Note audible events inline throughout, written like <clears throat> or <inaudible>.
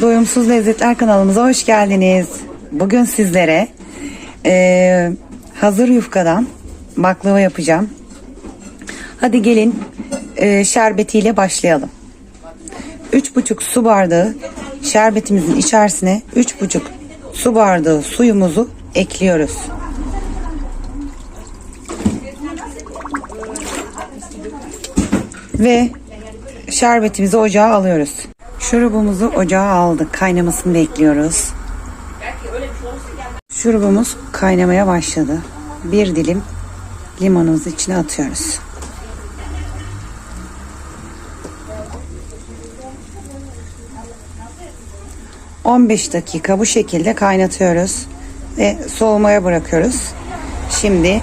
Doyumsuz Lezzetler kanalımıza hoş geldiniz. Bugün sizlere eee, hazır yufkadan baklava yapacağım. Hadi gelin eee, şerbetiyle başlayalım. 3,5 su bardağı şerbetimizin içerisine 3,5 su bardağı suyumuzu ekliyoruz. Ve şerbetimizi ocağa alıyoruz. Şurubumuzu ocağa aldık. Kaynamasını bekliyoruz. Şurubumuz kaynamaya başladı. Bir dilim limonumuzu içine atıyoruz. ...15 dakika bu şekilde kaynatıyoruz... ...ve soğumaya bırakıyoruz. Şimdi...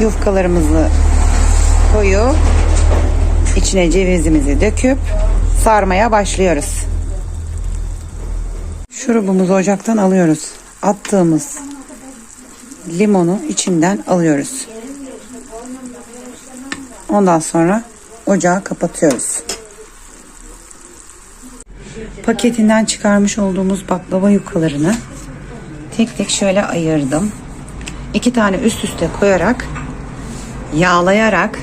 ...yufkalarımızı koyup... ...içine cevizimizi döküp... ...sarmaya başlıyoruz. Şurubumuzu ocaktan alıyoruz. Attığımız limonu içinden alıyoruz. Ondan sonra ocağı kapatıyoruz. Paketinden çıkarmış olduğumuz baklava yukalarını tek tek şöyle ayırdım. İki tane üst üste koyarak yağlayarak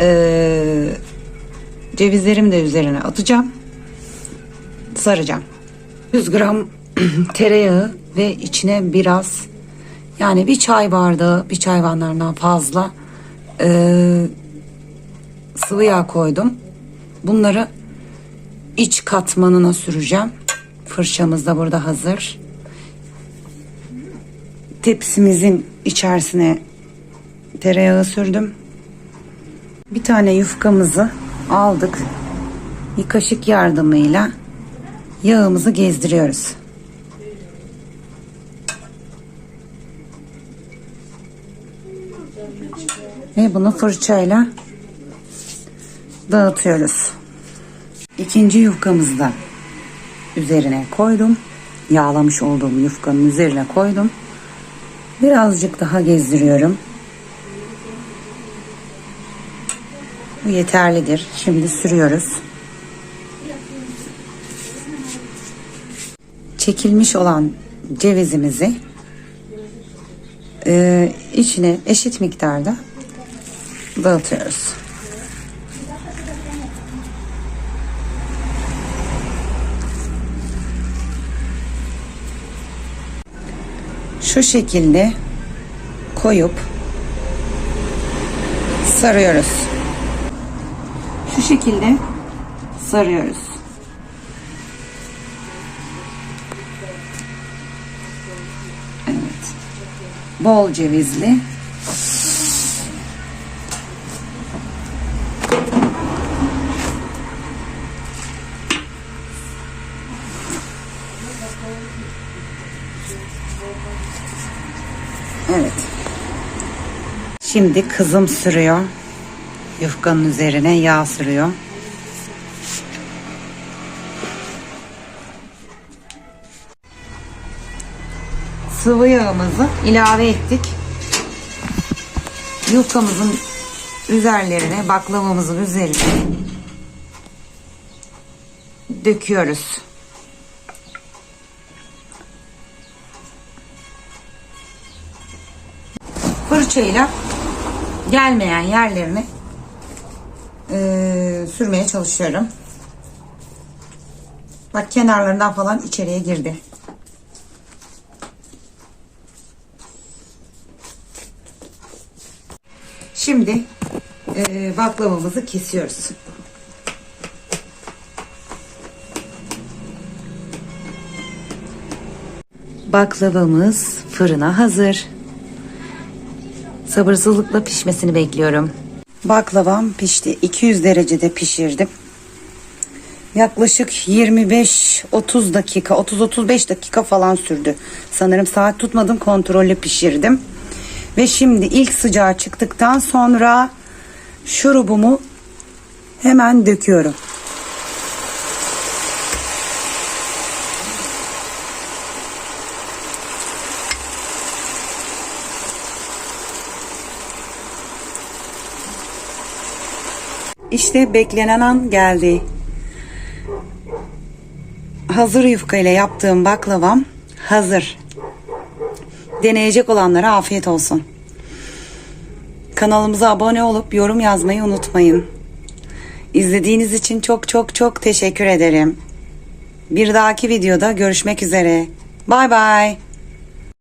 eee cevizlerimi de üzerine atacağım. Saracağım. 100 gram <clears throat> tereyağı ve içine biraz yani bir çay bardağı bir çayvanlarından fazla eee, sıvı yağ koydum. Bunları iç katmanına süreceğim. Fırçamız da burada hazır. Tepsimizin içerisine tereyağı sürdüm. Bir tane yufkamızı aldık. Bir kaşık yardımıyla yağımızı gezdiriyoruz. Ve bunu fırçayla dağıtıyoruz. İkinci yufkamızı da üzerine koydum. Yağlamış olduğum yufkanın üzerine koydum. Birazcık daha gezdiriyorum. Bu yeterlidir. Şimdi sürüyoruz. çekilmiş olan cevizimizi e, içine eşit miktarda dağıtıyoruz. Şu şekilde koyup sarıyoruz. Şu şekilde sarıyoruz. Evet. Bol cevizli. Evet. Şimdi kızım sürüyor. Yufkanın üzerine yağ sürüyor. sıvı yağımızı ilave ettik. Yufkamızın üzerlerine, baklavamızın üzerine döküyoruz. Fırçayla gelmeyen yerlerini eee, sürmeye çalışıyorum. Bak kenarlarından falan içeriye girdi. Şimdi e, baklavamızı kesiyoruz. Baklavamız fırına hazır. Sabırsızlıkla pişmesini bekliyorum. Baklavam pişti. 200 derecede pişirdim. Yaklaşık 25-30 dakika, 30-35 dakika falan sürdü. Sanırım saat tutmadım, kontrollü pişirdim. Ve şimdi ilk sıcağı çıktıktan sonra şurubumu hemen döküyorum. İşte beklenen an geldi. Hazır yufka ile yaptığım baklavam hazır. Deneyecek olanlara afiyet olsun. Kanalımıza abone olup yorum yazmayı unutmayın. İzlediğiniz için çok çok çok teşekkür ederim. Bir dahaki videoda görüşmek üzere. Bay bay.